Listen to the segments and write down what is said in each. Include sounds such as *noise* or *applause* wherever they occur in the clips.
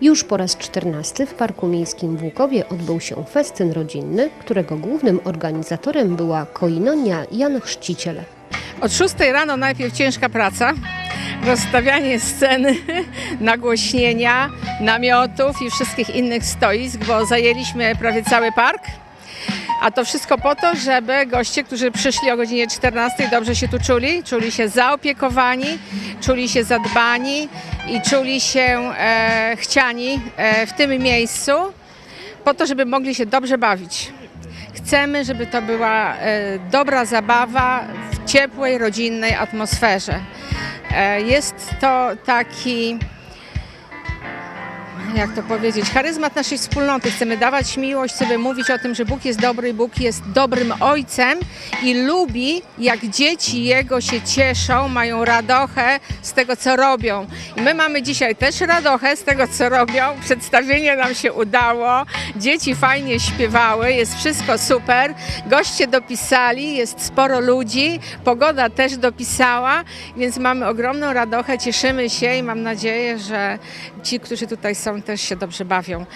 Już po raz czternasty w Parku Miejskim w Łukowie odbył się festyn rodzinny, którego głównym organizatorem była Koinonia Jan Chrzciciel. Od 6 rano najpierw ciężka praca, rozstawianie sceny, *laughs* nagłośnienia, namiotów i wszystkich innych stoisk, bo zajęliśmy prawie cały park. A to wszystko po to, żeby goście, którzy przyszli o godzinie 14 dobrze się tu czuli, czuli się zaopiekowani, czuli się zadbani i czuli się e, chciani e, w tym miejscu, po to, żeby mogli się dobrze bawić. Chcemy, żeby to była e, dobra zabawa w ciepłej, rodzinnej atmosferze. E, jest to taki, jak to powiedzieć, charyzmat naszej wspólnoty. Chcemy dawać miłość, chcemy mówić o tym, że Bóg jest dobry Bóg jest dobrym ojcem i lubi, jak dzieci Jego się cieszą, mają radochę z tego, co robią. I my mamy dzisiaj też radochę z tego, co robią. Przedstawienie nam się udało, dzieci fajnie śpiewały, jest wszystko super. Goście dopisali, jest sporo ludzi, pogoda też dopisała, więc mamy ogromną radochę, cieszymy się i mam nadzieję, że ci, którzy tutaj są, też się dobrze bawią.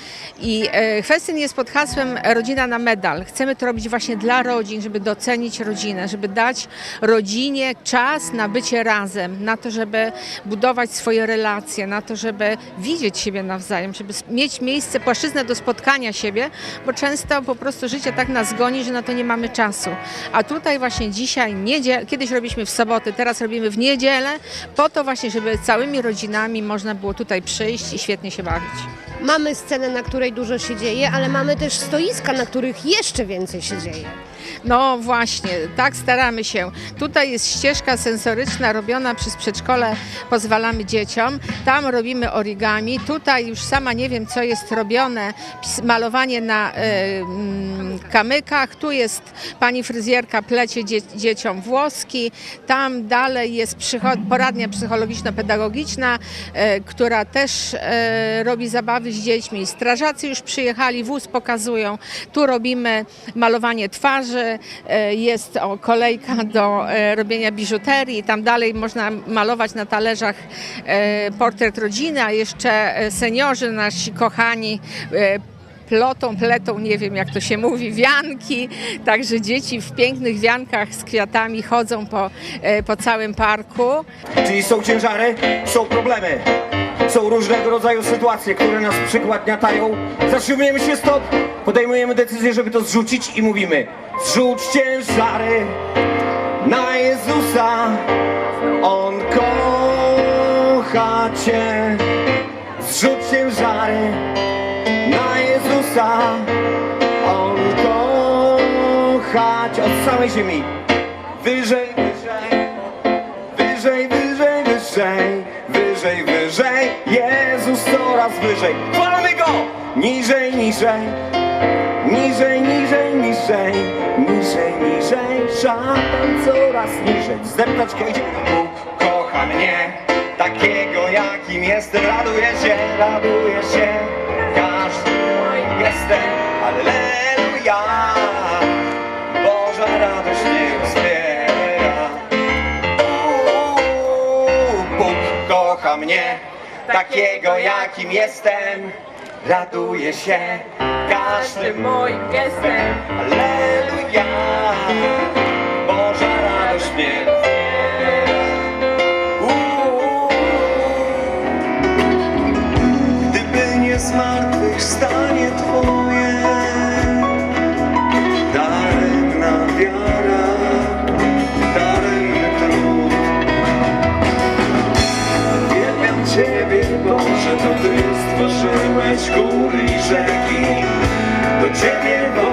I e, festyn jest pod hasłem Rodzina na medal. Chcemy to robić właśnie dla rodzin, żeby docenić rodzinę, żeby dać rodzinie czas na bycie razem, na to, żeby budować swoje relacje, na to, żeby widzieć siebie nawzajem, żeby mieć miejsce, płaszczyznę do spotkania siebie, bo często po prostu życie tak nas goni, że na to nie mamy czasu. A tutaj właśnie dzisiaj, niedziel, kiedyś robiliśmy w soboty, teraz robimy w niedzielę, po to właśnie, żeby całymi rodzinami można było tutaj przyjść i świetnie się bawić. Mamy scenę, na której dużo się dzieje, ale mamy też stoiska, na których jeszcze więcej się dzieje. No właśnie, tak staramy się. Tutaj jest ścieżka sensoryczna robiona przez przedszkole Pozwalamy Dzieciom. Tam robimy origami. Tutaj już sama nie wiem, co jest robione. Malowanie na e, mm, kamykach. Tu jest pani fryzjerka plecie dzie dzieciom włoski. Tam dalej jest psycho- poradnia psychologiczno-pedagogiczna, e, która też e, robi zabawy z dziećmi. Strażacy już przyjechali, wóz pokazują. Tu robimy malowanie twarzy, e, jest kolejka do e, robienia biżuterii, tam dalej można malować na talerzach e, portret rodziny, a jeszcze seniorzy nasi kochani plotą, pletą, nie wiem jak to się mówi, wianki, także dzieci w pięknych wiankach z kwiatami chodzą po, po całym parku. Czyli są ciężary, są problemy. Są różnego rodzaju sytuacje, które nas przygładniatają. Zatrzymujemy się stąd, podejmujemy decyzję, żeby to zrzucić i mówimy Zrzuć ciężary na Jezusa. On kocha Cię. Zrzuć ciężary na Jezusa. On kocha Cię od całej ziemi. Wyżej, wyżej Wyżej, wyżej, wyżej, wyżej, wyżej, Jezus coraz wyżej. Chwalmy Go! Niżej, niżej, niżej, niżej, niżej, niżej, niżej, szatan coraz niżej. Zdeptać go. Bóg kocha mnie, takiego jakim jestem, raduje się, raduje się, każdy moim gestem, Alleluja, Boża radość mnie wspiera. Bóg kocha mnie, takiego jakim jestem, raduje się każdym moim gestem. Alleluja, Boża radość mnie. Gdyby nie zmartwychwstanie Twoje, daremna wiara, daremny trud. Uwielbiam Ciebie, Boże, to Ty stworzyłeś góry i rzeki. Do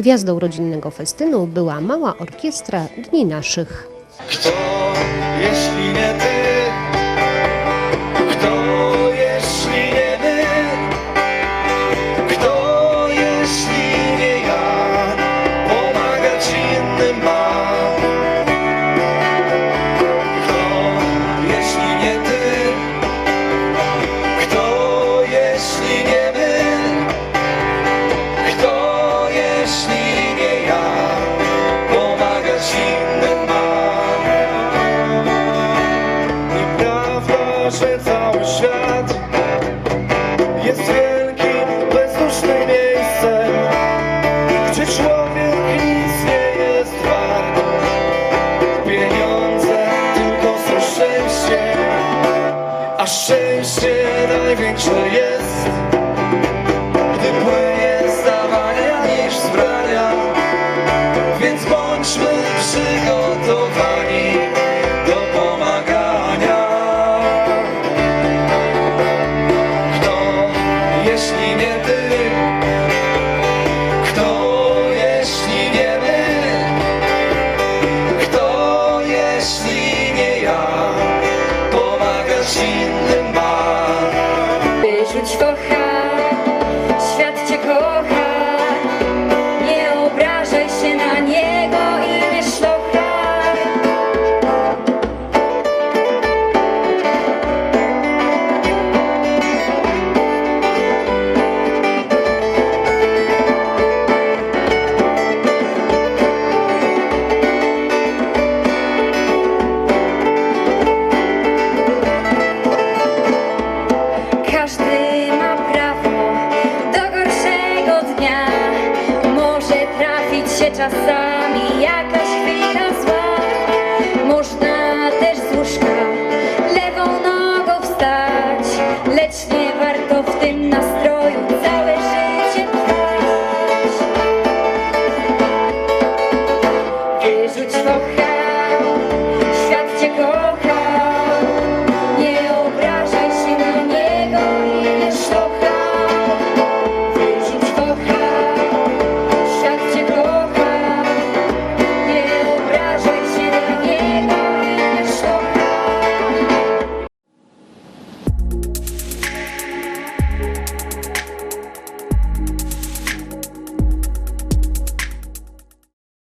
Gwiazdą rodzinnego festynu była mała orkiestra Dni Naszych. Kto, jeśli nie ty? się cały świat. Jest wielkim, bezdusznym miejscem Gdzie człowiek nic nie jest wart. Pieniądze tylko są szczęście A szczęście największe jest. Czasami jakaś chwila zła. Można też z łóżka lewą nogą wstać Lecz nie warto w tym nastroju całe życie trwać. Wyrzuć trochę